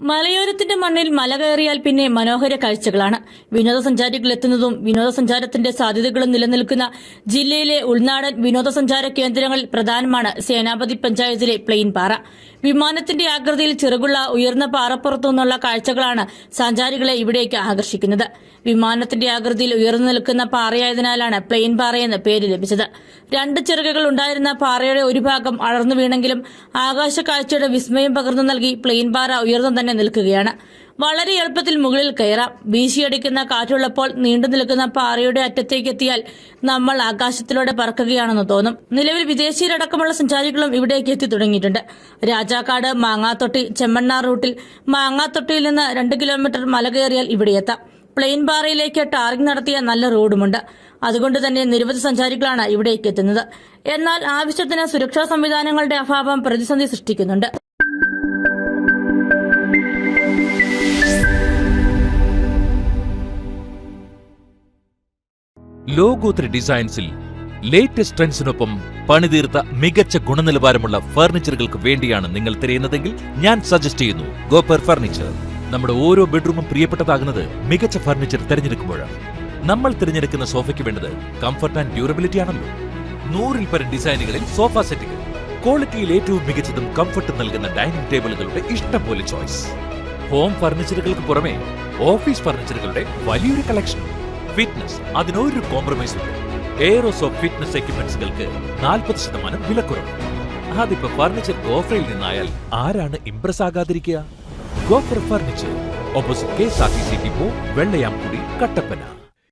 മലയോരത്തിന്റെ മണ്ണിൽ മല കയറിയാൽ പിന്നെ മനോഹര കാഴ്ചകളാണ്. വിനോദസഞ്ചാരികൾ എത്തുന്നതും വിനോദസഞ്ചാരത്തിന്റെ സാധ്യതകളും നിലനിൽക്കുന്ന ജില്ലയിലെ ഉൾനാടൻ വിനോദസഞ്ചാര കേന്ദ്രങ്ങളിൽ പ്രധാനമാണ്. സേനാപതി പഞ്ചായത്തിലെ പ്ലെയിൻ പാറ. വിമാനത്തിന്റെ ആകൃതിയിൽ ചെറുകുള്ള ഉയർന്ന പാറപ്പുറത്തു നിന്നുള്ള കാഴ്ചകളാണ് സഞ്ചാരികളെ ഇവിടേക്ക് ആകർഷിക്കുന്നത്. വിമാനത്തിന്റെ ആകൃതിയിൽ ഉയർന്നു നിൽക്കുന്ന പാറയായതിനാലാണ് പ്ലെയിൻ പാറയെന്ന് പേര് ലഭിച്ചത്. രണ്ട് ചിറകുകൾ ഉണ്ടായിരുന്ന പാറയുടെ ഒരു ഭാഗം അടർന്നു വീണെങ്കിലും ആകാശ കാഴ്ചയുടെ വിസ്മയം പകർന്നു നൽകി പ്ലെയിൻ പാറ ഉയർന്നു തന്നെ നിൽക്കുകയാണ്. വളരെ എളുപ്പത്തിൽ മുകളിൽ കയറാം. വീശിയടിക്കുന്ന കാറ്റുള്ളപ്പോൾ നീണ്ടു നിൽക്കുന്ന പാറയുടെ അറ്റത്തേക്ക് എത്തിയാൽ നമ്മൾ ആകാശത്തിലൂടെ പറക്കുകയാണെന്ന് തോന്നും. നിലവിൽ വിദേശീയരടക്കമുള്ള സഞ്ചാരികളും ഇവിടേക്ക് എത്തി തുടങ്ങിയിട്ടുണ്ട്. രാജാക്കാട് മാങ്ങാത്തൊട്ടി ചെമ്മണ്ണാർ റൂട്ടിൽ മാങ്ങാത്തൊട്ടിയിൽ നിന്ന് രണ്ട് കിലോമീറ്റർ മല കയറിയാൽ ഇവിടെ എത്താം. പ്ലെയിൻ പാറയിലേക്ക് ടാറിംഗ് നടത്തിയ നല്ല റോഡുമുണ്ട്. അതുകൊണ്ട് തന്നെ നിരവധി സഞ്ചാരികളാണ് ഇവിടേക്ക് എത്തുന്നത്. എന്നാൽ ആവശ്യത്തിന് സുരക്ഷാ സംവിധാനങ്ങളുടെ അഭാവം പ്രതിസന്ധി സൃഷ്ടിക്കുന്നുണ്ട്. ലോകോത്തര ഡിസൈൻസിൽ ലേറ്റസ്റ്റ് ട്രെൻഡ്സിനൊപ്പം പണിതീർത്ത മികച്ച ഗുണനിലവാരമുള്ള ഫർണിച്ചറുകൾക്ക് വേണ്ടിയാണ് നിങ്ങൾ തിരയുന്നതെങ്കിൽ ഞാൻ സജസ്റ്റ് ചെയ്യുന്നു ഗോപ്പർ ഫർണിച്ചർ നമ്മുടെ ഓരോ ബെഡ്റൂമും പ്രിയപ്പെട്ടതാകുന്നത് മികച്ച ഫർണിച്ചർ തിരഞ്ഞെടുക്കുമ്പോഴാണ്. നമ്മൾ തിരഞ്ഞെടുക്കുന്ന സോഫയ്ക്ക് വേണ്ടത് കംഫർട്ട് ആൻഡ് ഡ്യൂറബിലിറ്റി ആണല്ലോ. നൂറിൽ പരം ഡിസൈനുകളിൽ സോഫ സെറ്റുകൾ ക്വാളിറ്റിയിൽ ഏറ്റവും മികച്ചതും കംഫർട്ടും നൽകുന്ന ഡൈനിങ് ടേബിളുകളുടെ ഇഷ്ടം പോലെ ചോയ്സ് ഹോം ഫർണിച്ചറുകൾക്ക് പുറമെ ഓഫീസ് ഫർണിച്ചറുകളുടെ വലിയൊരു കളക്ഷൻ ഫിറ്റ്നസ് അതിനൊരു കോംപ്രമൈസും ഇല്ല. എയറോസ് ഓഫ് ഫിറ്റ്നസ് എക്യുപ്മെന്റ്സുകൾക്ക് നാൽപ്പത് ശതമാനം വിലക്കുറവ്. അതിപ്പോ ഫർണിച്ചർ ഗോഫറിൽ നിന്നായാൽ ആരാണ് impress ആകാതിരിക്കുക? Gofer furniture opposite K R T C depot Vellayamkudi Kattappana.